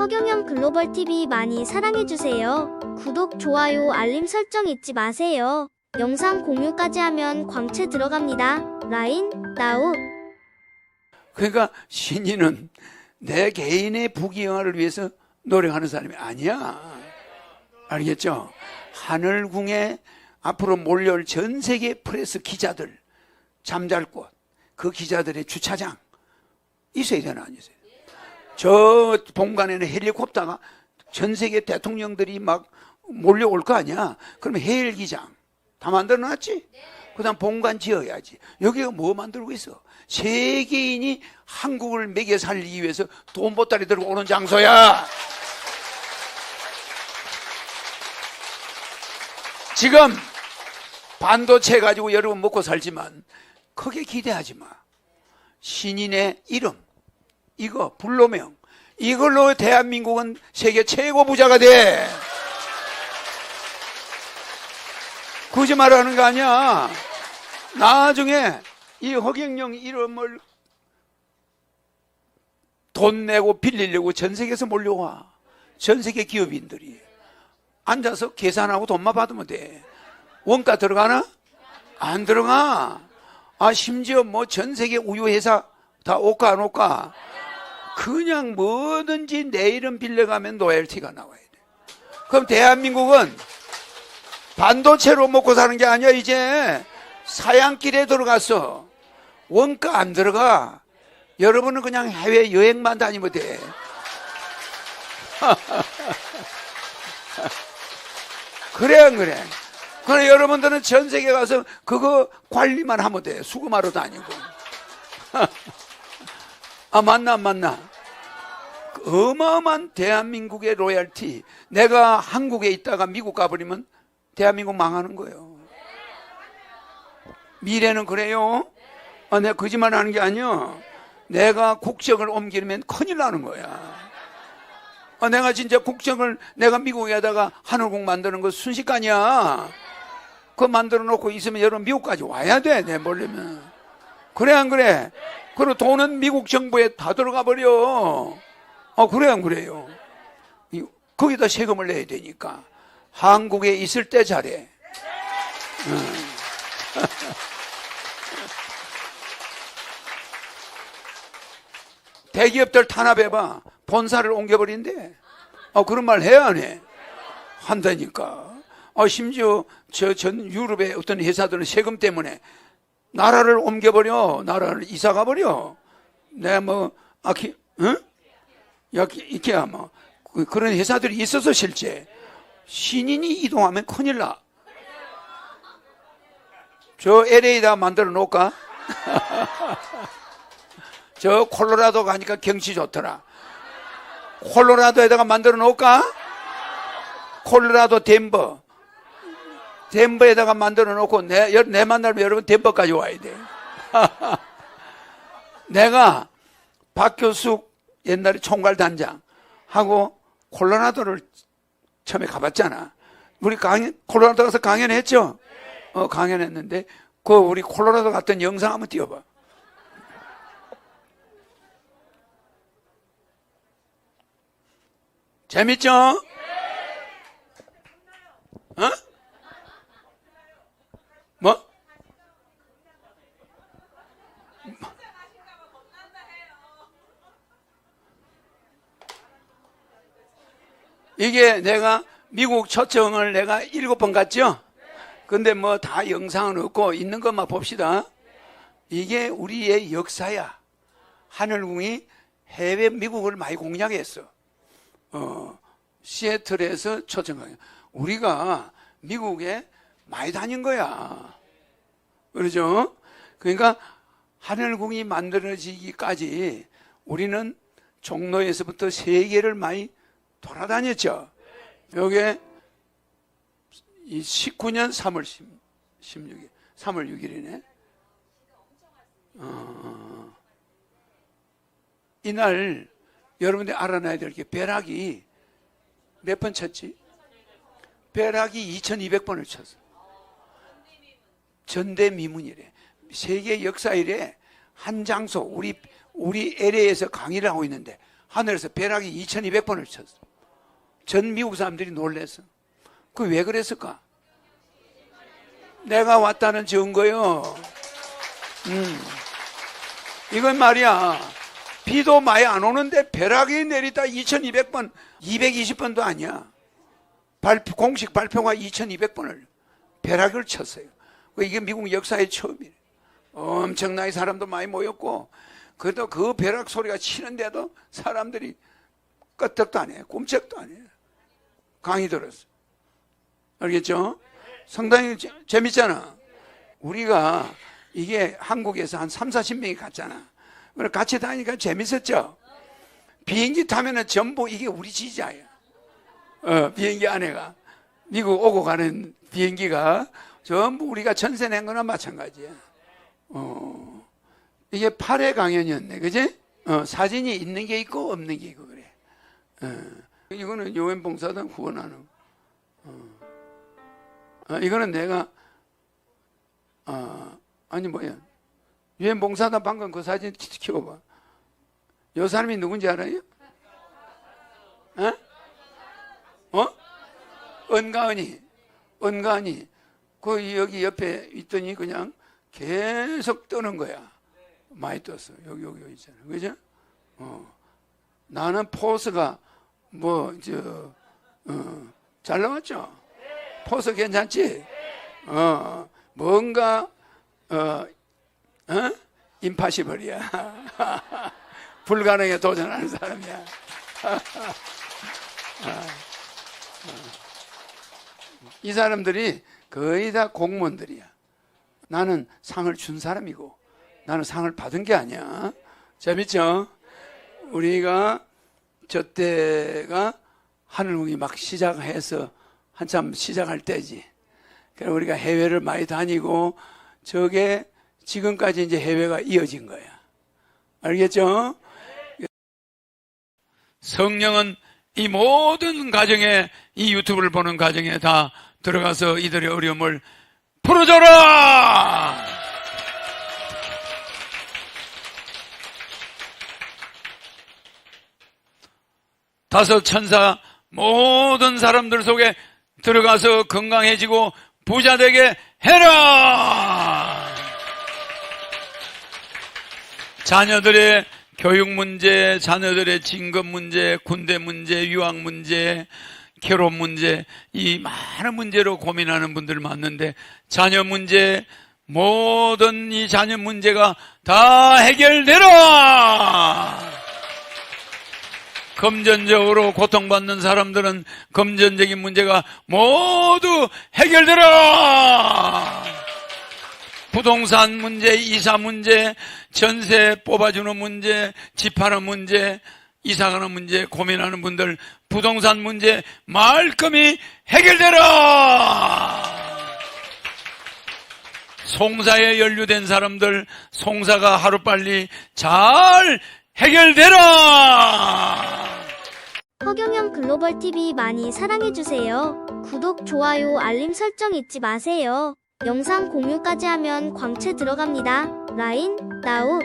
허경영 글로벌 TV 많이 사랑해주세요. 구독, 좋아요, 알림 설정 잊지 마세요. 영상 공유까지 하면 광채 들어갑니다. 라인, 나우. 그러니까 신인은 내 개인의 부귀영화를 위해서 노력하는 사람이 아니야. 알겠죠? 하늘궁에 앞으로 몰려올 전 세계 프레스 기자들, 잠잘 곳, 그 기자들의 주차장 있어야 되나 아니세요? 저 본관에는 헬리콥터가 전 세계 대통령들이 막 몰려올 거 아니야? 그러면 헬기장 다 만들어 놨지? 그 다음 본관 지어야지. 여기가 뭐 만들고 있어? 세계인이 한국을 먹여 살리기 위해서 돈 보따리 들고 오는 장소야. 지금 반도체 가지고 여러분 먹고 살지만 크게 기대하지 마. 신인의 이름, 이거 불로명, 이걸로 대한민국은 세계 최고 부자가 돼. 거짓말 하는 거 아니야. 나중에 이 허경영 이름을 돈 내고 빌리려고 전 세계에서 몰려와. 전 세계 기업인들이. 앉아서 계산하고 돈만 받으면 돼. 원가 들어가나? 안 들어가. 아, 심지어 뭐 전 세계 우유회사 다 올까 안 올까? 그냥 뭐든지 내 이름 빌려가면 로열티가 나와야 돼. 그럼 대한민국은 반도체로 먹고 사는 게 아니야, 이제. 사양길에 들어갔어. 원가 안 들어가. 여러분은 그냥 해외 여행만 다니면 돼. 그래, 안 그래? 그래, 여러분들은 전 세계 가서 그거 관리만 하면 돼. 수금하러 다니고. 아, 맞나, 안 맞나? 그 어마어마한 대한민국의 로열티. 내가 한국에 있다가 미국 가버리면 대한민국 망하는 거예요. 미래는 그래요. 아, 내가 거짓말 하는 게 아니야. 내가 국적을 옮기면 큰일 나는 거야. 아, 내가 진짜 국적을 내가 미국에다가 하늘국 만드는 거 순식간이야. 그거 만들어 놓고 있으면 여러분 미국까지 와야 돼. 내 몰려면. 그래, 안 그래? 그리고 돈은 미국 정부에 다 들어가 버려. 어, 그래, 안 그래요? 이- 거기다 세금을 내야 되니까. 한국에 있을 때 잘해. 응. 대기업들 탄압해봐. 본사를 옮겨버린대. 어, 그런 말 해야 안 해? 한다니까. 어, 심지어 저 전 유럽의 어떤 회사들은 세금 때문에 나라를 옮겨버려. 나라를 이사 가버려. 내가 뭐, 아키, 응? 이케아 뭐. 그- 그런 회사들이 있어서 실제. 신인이 이동하면 큰일 나. 저 LA에다 만들어 놓을까? 저 콜로라도 가니까 경치 좋더라. 콜로라도에다가 만들어 놓을까? 콜로라도 덴버. 덴버에다가 만들어 놓고 내, 여- 내 만나면 여러분 덴버까지 와야 돼. 내가 박교숙 옛날에 총괄단장 하고 콜로라도를 처음에 가봤잖아. 우리 강연, 콜로라도 가서 강연했죠? 어, 강연했는데, 그 우리 콜로라도 갔던 영상 한번 띄워봐. 재밌죠? 이게 내가 미국 초청을 내가 일곱 번 갔죠? 근데 뭐 다 영상은 없고 있는 것만 봅시다. 이게 우리의 역사야. 하늘궁이 해외 미국을 많이 공략했어. 어, 시애틀에서 초청하게. 우리가 미국에 많이 다닌 거야. 그러죠? 그러니까 하늘궁이 만들어지기까지 우리는 종로에서부터 세계를 많이 돌아다녔죠. 요게 이 19년 3월 10, 16일, 3월 6일이네. 어, 이날 여러분들이 알아놔야 될 게 벼락이 몇 번 쳤지? 벼락이 2200번을 쳤어. 전대미문이래. 세계 역사 이래 한 장소 우리 우리 LA에서 강의를 하고 있는데 하늘에서 벼락이 2200번을 쳤어. 전 미국 사람들이 놀랬어. 그왜 그랬을까? 내가 왔다는 증거요. 음. 이건 말이야. 비도 많이 안 오는데 벼락이 내리다 2200번, 220번도 아니야. 발표- 공식 발표가 2200번을 벼락을 쳤어요. 그 이게 미국 역사의 처음이에요. 엄청나게 사람도 많이 모였고, 그래도 그 벼락 소리가 치는데도 사람들이 끄떡도 안 해요. 꼼짝도 안 해요. 강의 들었어. 알겠죠? 상당히 재- 재밌잖아. 우리가 이게 한국에서 한 3, 40명이 갔잖아. 같이 다니니까 재밌었죠? 비행기 타면은 전부 이게 우리 지자야. 어, 비행기 안에가. 미국 오고 가는 비행기가 전부 우리가 전세 낸 거나 마찬가지야. 어, 이게 8회 강연이었네. 그지? 어, 사진이 있는 게 있고 없는 게 있고 그래. 어, 이거는 요원 봉사단 후원하는. 어. 어, 이거는 내가 어, 아니 뭐야 유엔 봉사단 방금 그 사진 키- 키워봐 요 사람이 누군지 알아요? 어? 어? 은가은이 은가은이 그 여기 옆에 있더니 그냥 계속 뜨는 거야 많이 떴어 여기 여기 있잖아 그죠? 어. 나는 포스가 뭐저잘 나왔죠? 포스 괜찮지? 어, 뭔가, 어, 어? 임파시벌이야. 불가능에 도전하는 사람이야. 이 사람들이 거의 다 공무원들이야. 나는 상을 준 사람이고, 나는 상을 받은 게 아니야. 재밌죠? 우리가 저 때가 하늘궁이 막 시작해서 한참 시작할 때지. 그래서 우리가 해외를 많이 다니고 저게 지금까지 이제 해외가 이어진 거야. 알겠죠? 성령은 이 모든 가정에 이 유튜브를 보는 가정에 다 들어가서 이들의 어려움을 풀어줘라! 다섯 천사 모든 사람들 속에 들어가서 건강해지고 부자 되게 해라! 자녀들의 교육 문제, 자녀들의 진급 문제, 군대 문제, 유학 문제, 결혼 문제, 이 많은 문제로 고민하는 분들 많는데, 자녀 문제, 모든 이 자녀 문제가 다 해결되라! 금전적으로 고통받는 사람들은 금전적인 문제가 모두 해결되라! 부동산 문제, 이사 문제, 전세 뽑아주는 문제, 집하는 문제, 이사가는 문제 고민하는 분들 부동산 문제 말끔히 해결되라! 송사에 연루된 사람들 송사가 하루빨리 잘 해결되라! 허경영 글로벌 TV 많이 사랑해주세요. 구독, 좋아요, 알림 설정 잊지 마세요. 영상 공유까지 하면 광채 들어갑니다. 라인, 나우.